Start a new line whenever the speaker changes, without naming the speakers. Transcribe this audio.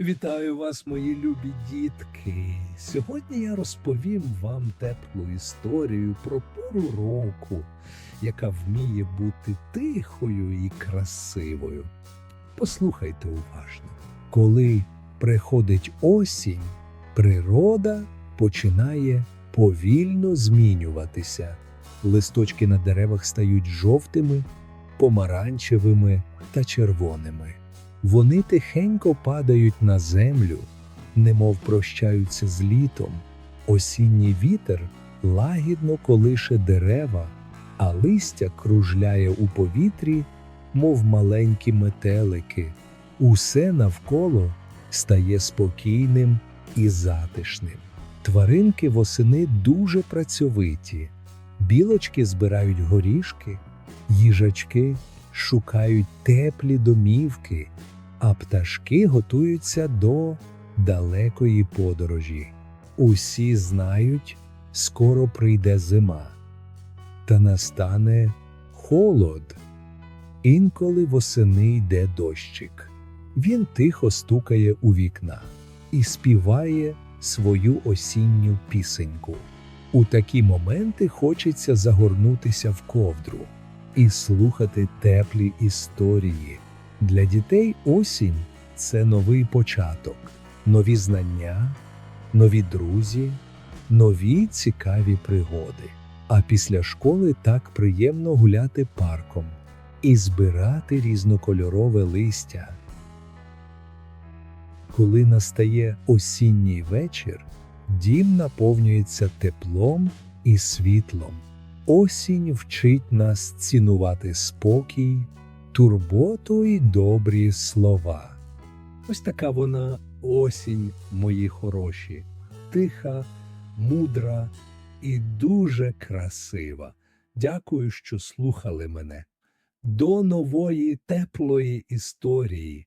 Вітаю вас, мої любі дітки. Сьогодні я розповім вам теплу історію про пору року, яка вміє бути тихою і красивою. Послухайте уважно. Коли приходить осінь, природа починає повільно змінюватися. Листочки на деревах стають жовтими, помаранчевими та червоними. Вони тихенько падають на землю, немов прощаються з літом. Осінній вітер лагідно колише дерева, а листя кружляє у повітрі, мов маленькі метелики. Усе навколо стає спокійним і затишним. Тваринки восени дуже працьовиті. Білочки збирають горішки, їжачки шукають теплі домівки, а пташки готуються до далекої подорожі. Усі знають, скоро прийде зима, та настане холод. Інколи восени йде дощик. Він тихо стукає у вікна і співає свою осінню пісеньку. У такі моменти хочеться загорнутися в ковдру і слухати теплі історії. Для дітей осінь це новий початок, нові знання, нові друзі, нові цікаві пригоди. А після школи так приємно гуляти парком і збирати різнокольорове листя. Коли настає осінній вечір, дім наповнюється теплом і світлом. Осінь вчить нас цінувати спокій, турботу і добрі слова. Ось така вона осінь, мої хороші, тиха, мудра і дуже красива. Дякую, що слухали мене. До нової теплої історії.